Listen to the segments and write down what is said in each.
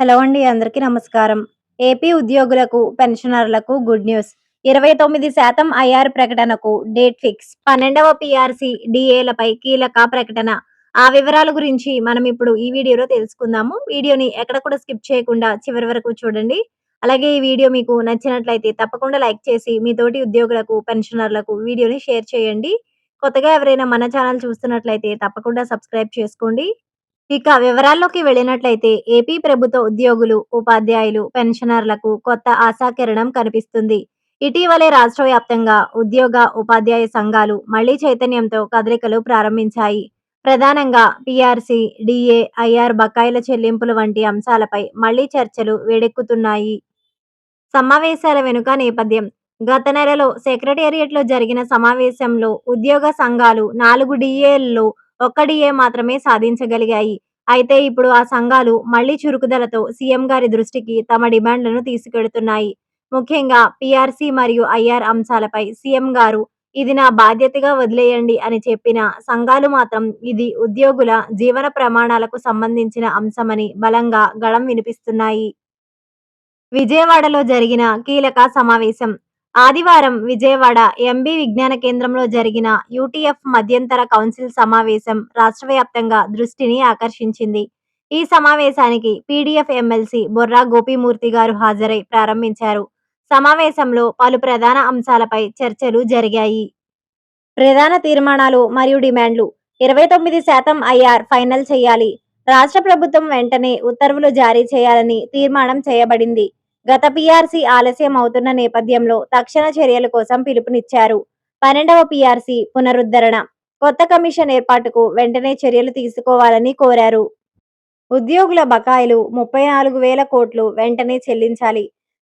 Hello అండి అందరికీ నమస్కారం. ఏపీ ఉద్యోగులకు పెన్షనర్లకు గుడ్ న్యూస్. ఇరవై తొమ్మిది శాతం ఐఆర్ ప్రకటనకు డేట్ ఫిక్స్. పన్నెండవ పిఆర్సి డిఏలపై కీలక ప్రకటన. ఆ వివరాల గురించి మనం ఇప్పుడు ఈ వీడియోలో తెలుసుకుందాము. వీడియోని ఎక్కడ కూడా స్కిప్ చేయకుండా చివరి వరకు చూడండి. అలాగే ఈ వీడియో మీకు నచ్చినట్లయితే తప్పకుండా లైక్ చేసి మీ తోటి ఉద్యోగులకు పెన్షనర్లకు వీడియోని షేర్ చేయండి. కొత్తగా ఎవరైనా మన ఛానల్ చూస్తున్నట్లయితే తప్పకుండా సబ్స్క్రైబ్ చేసుకోండి. ఇక వివరాల్లోకి వెళ్ళినట్లయితే ఏపీ ప్రభుత్వ ఉద్యోగులు ఉపాధ్యాయులు పెన్షనర్లకు కొత్త ఆశాకిరణం కనిపిస్తుంది. ఇటీవలే రాష్ట్ర వ్యాప్తంగా ఉద్యోగ ఉపాధ్యాయ సంఘాలు మళ్ళీ చైతన్యంతో కదలికలు ప్రారంభించాయి. ప్రధానంగా పిఆర్సి డిఏ ఐఆర్ బకాయిల చెల్లింపులు వంటి అంశాలపై మళ్ళీ చర్చలు వేడెక్కుతున్నాయి. సమావేశాల వెనుక నేపథ్యం. గత నెలలో సెక్రటేరియట్లో జరిగిన సమావేశంలో ఉద్యోగ సంఘాలు నాలుగు డిఏల్లో ఒక్కడియే మాత్రమే సాధించగలిగాయి. అయితే ఇప్పుడు ఆ సంఘాలు మళ్ళీ చురుకుదలతో సీఎం గారి దృష్టికి తమ డిమాండ్లను తీసుకెడుతున్నాయి. ముఖ్యంగా పీఆర్సీ మరియు ఐఆర్ అంశాలపై సీఎం గారు ఇది నా బాధ్యతగా వదిలేయండి అని చెప్పిన సంఘాలు మాత్రం ఇది ఉద్యోగుల జీవన ప్రమాణాలకు సంబంధించిన అంశమని బలంగా గళం వినిపిస్తున్నాయి. విజయవాడలో జరిగిన కీలక సమావేశం ఆదివారం విజయవాడ ఎంబీ విజ్ఞాన కేంద్రంలో జరిగిన యూటీఎఫ్ మధ్యంతర కౌన్సిల్ సమావేశం రాష్ట్ర వ్యాప్తంగా దృష్టిని ఆకర్షించింది. ఈ సమావేశానికి పీడీఎఫ్ ఎమ్మెల్సీ బొర్రా గోపీమూర్తి గారు హాజరై ప్రారంభించారు. సమావేశంలో పలు ప్రధాన అంశాలపై చర్చలు జరిగాయి. ప్రధాన తీర్మానాలు మరియు డిమాండ్లు ఇరవై తొమ్మిది శాతం ఐఆర్ ఫైనల్ చేయాలి. రాష్ట్ర ప్రభుత్వం వెంటనే ఉత్తర్వులు జారీ చేయాలని తీర్మానం చేయబడింది. గత పీఆర్సీ ఆలస్యం అవుతున్న నేపథ్యంలో తక్షణ చర్యల కోసం పిలుపునిచ్చారు. పన్నెండవ పీఆర్సీ పునరుద్ధరణ. కొత్త కమిషన్ ఏర్పాటుకు వెంటనే చర్యలు తీసుకోవాలని కోరారు. ఉద్యోగుల బకాయిలు ముప్పై నాలుగు వేల కోట్లు వెంటనే చెల్లించాలి.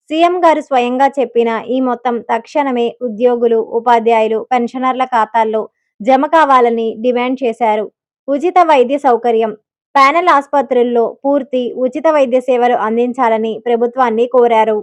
సీఎం గారు స్వయంగా చెప్పిన ఈ మొత్తం తక్షణమే ఉద్యోగులు ఉపాధ్యాయులు పెన్షనర్ల ఖాతాల్లో జమ కావాలని డిమాండ్ చేశారు. ఉచిత వైద్య సౌకర్యం ప్యానెల్ ఆసుపత్రుల్లో పూర్తి ఉచిత వైద్య సేవలు అందించాలని ప్రభుత్వాన్ని కోరారు.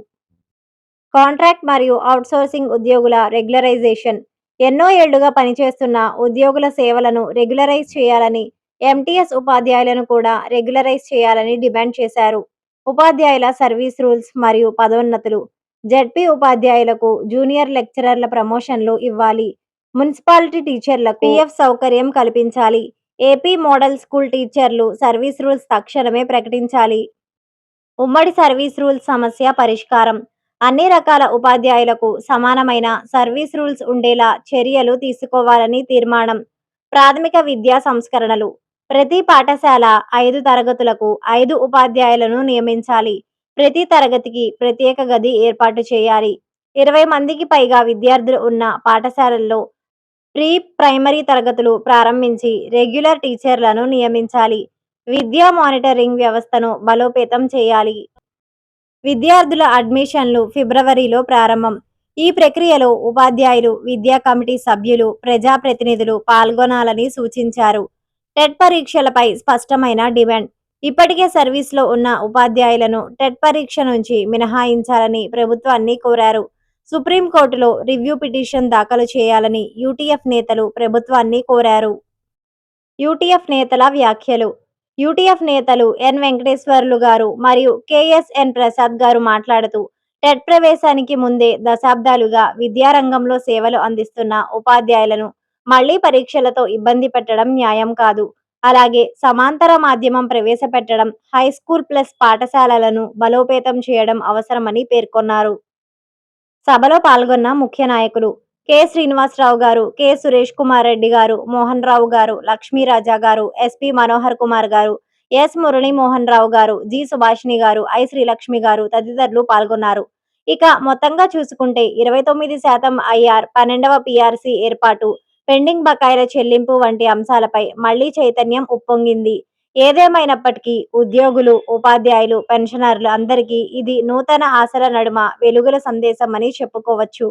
కాంట్రాక్ట్ మరియు అవుట్సోర్సింగ్ ఉద్యోగుల రెగ్యులరైజేషన్ ఎన్నో ఏళ్ళుగా పనిచేస్తున్న ఉద్యోగుల సేవలను రెగ్యులరైజ్ చేయాలని ఎంటీఎస్ ఉపాధ్యాయులను కూడా రెగ్యులరైజ్ చేయాలని డిమాండ్ చేశారు. ఉపాధ్యాయుల సర్వీస్ రూల్స్ మరియు పదోన్నతులు జడ్పీ ఉపాధ్యాయులకు జూనియర్ లెక్చరర్ల ప్రమోషన్లు ఇవ్వాలి. మున్సిపాలిటీ టీచర్లకు పిఎఫ్ సౌకర్యం కల్పించాలి. ఏపీ మోడల్ స్కూల్ టీచర్లు సర్వీస్ రూల్స్ తక్షణమే ప్రకటించాలి. ఉమ్మడి సర్వీస్ రూల్స్ సమస్య పరిష్కారం. అన్ని రకాల ఉపాధ్యాయులకు సమానమైన సర్వీస్ రూల్స్ ఉండేలా చర్యలు తీసుకోవాలని తీర్మానం. ప్రాథమిక విద్యా సంస్కరణలు. ప్రతి పాఠశాల ఐదు తరగతులకు ఐదు ఉపాధ్యాయులను నియమించాలి. ప్రతి తరగతికి ప్రత్యేక గది ఏర్పాటు చేయాలి. ఇరవై మందికి పైగా విద్యార్థులు ఉన్న పాఠశాలల్లో ప్రీ ప్రైమరీ తరగతులు ప్రారంభించి రెగ్యులర్ టీచర్లను నియమించాలి. విద్యా మానిటరింగ్ వ్యవస్థను బలోపేతం చేయాలి. విద్యార్థుల అడ్మిషన్లు ఫిబ్రవరిలో ప్రారంభం. ఈ ప్రక్రియలో ఉపాధ్యాయులు విద్యా కమిటీ సభ్యులు ప్రజాప్రతినిధులు పాల్గొనాలని సూచించారు. టెట్ పరీక్షలపై స్పష్టమైన డిమాండ్. ఇప్పటికే సర్వీస్లో ఉన్న ఉపాధ్యాయులను టెట్ పరీక్ష నుంచి మినహాయించాలని ప్రభుత్వాన్ని కోరారు. సుప్రీంకోర్టులో రివ్యూ పిటిషన్ దాఖలు చేయాలని యూటీఎఫ్ నేతలు ప్రభుత్వాన్ని కోరారు. యూటీఎఫ్ నేతల వ్యాఖ్యలు. యూటీఎఫ్ నేతలు ఎన్. వెంకటేశ్వర్లు గారు మరియు కేఎస్ఎన్ ప్రసాద్ గారు మాట్లాడుతూ టెట్ ప్రవేశానికి ముందే దశాబ్దాలుగా విద్యారంగంలో సేవలు అందిస్తున్న ఉపాధ్యాయులను మళ్ళీ పరీక్షలతో ఇబ్బంది పెట్టడం న్యాయం కాదు. అలాగే సమాంతర మాధ్యమం ప్రవేశపెట్టడం హై స్కూల్ ప్లస్ పాఠశాలలను బలోపేతం చేయడం అవసరమని పేర్కొన్నారు. సభలో పాల్గొన్న ముఖ్య నాయకులు కె. శ్రీనివాసరావు గారు కె. సురేష్ కుమార్ రెడ్డి గారు మోహన్ రావు గారు లక్ష్మీరాజా గారు ఎస్పి మనోహర్ కుమార్ గారు ఎస్. మురళీ మోహన్ రావు గారు జి. సుభాషిణి గారు ఐ. శ్రీలక్ష్మి గారు తదితరులు పాల్గొన్నారు. ఇక మొత్తంగా చూసుకుంటే ఇరవై తొమ్మిది శాతం ఐఆర్ పన్నెండవ పిఆర్సి ఏర్పాటు పెండింగ్ బకాయిల చెల్లింపు వంటి అంశాలపై మళ్ళీ చైతన్యం ఉప్పొంగింది. ఏదేమైనప్పటికీ ఉద్యోగులు ఉపాధ్యాయులు పెన్షనర్లు అందరికీ ఇది నూతన ఆశల నడుమ వెలుగుల సందేశం అని చెప్పుకోవచ్చు.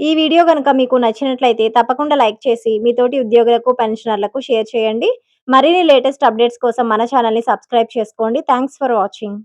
ఈ వీడియో కనుక మీకు నచ్చినట్లయితే తప్పకుండా లైక్ చేసి మీతోటి ఉద్యోగులకు పెన్షనర్లకు షేర్ చేయండి. మరిన్ని లేటెస్ట్ అప్డేట్స్ కోసం మన ఛానల్ని సబ్స్క్రైబ్ చేసుకోండి. Thanks for watching.